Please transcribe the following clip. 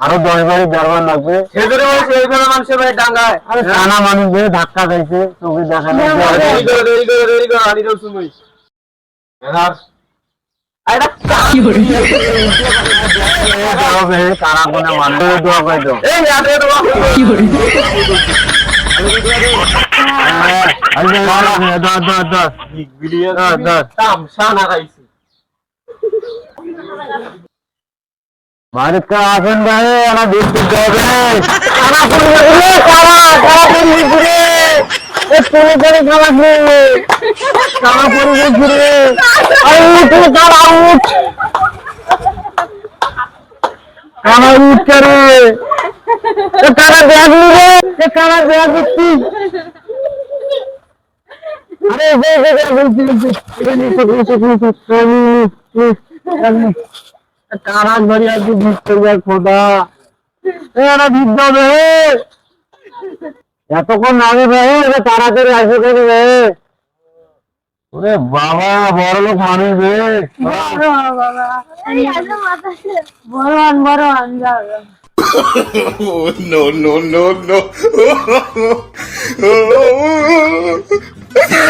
আরও দশ বাড়ি দরবার লাগবে। মানুষের বাড়ি ডাঙ্গায়। আরে টানা মানুষ দিয়ে ধাক্কা খাইছে চোখে দেখা করো কোনে মানুষ দোয়া করে দাও। এই আরে বাবা দশ দশ দশ দশ দশ তামসা না খাইছি বাড়িতে আসেন ভাই আমার দুধ দিতে হবে কারা পড়বে রে কারা কারা পড়বে ঘুরে এ তুমি করে কারা ঘুরে কারা পড়বে ঘুরে আরে উঠ কারা উঠ কারা উঠ করে এ কারা ব্যাগ নিবে এ কারা ব্যাগ দিচ্ছি আরে বে বে বে বলছি বলছি কারা ধরে আর ভিড় করবে খোদা এরা ভিড় দেবে এতক্ষণ আগে ভাই এটা করে আসে করে রে ওরে বাবা বড় লোক মানুষ রে বড় বড় Oh, no, no, no, no.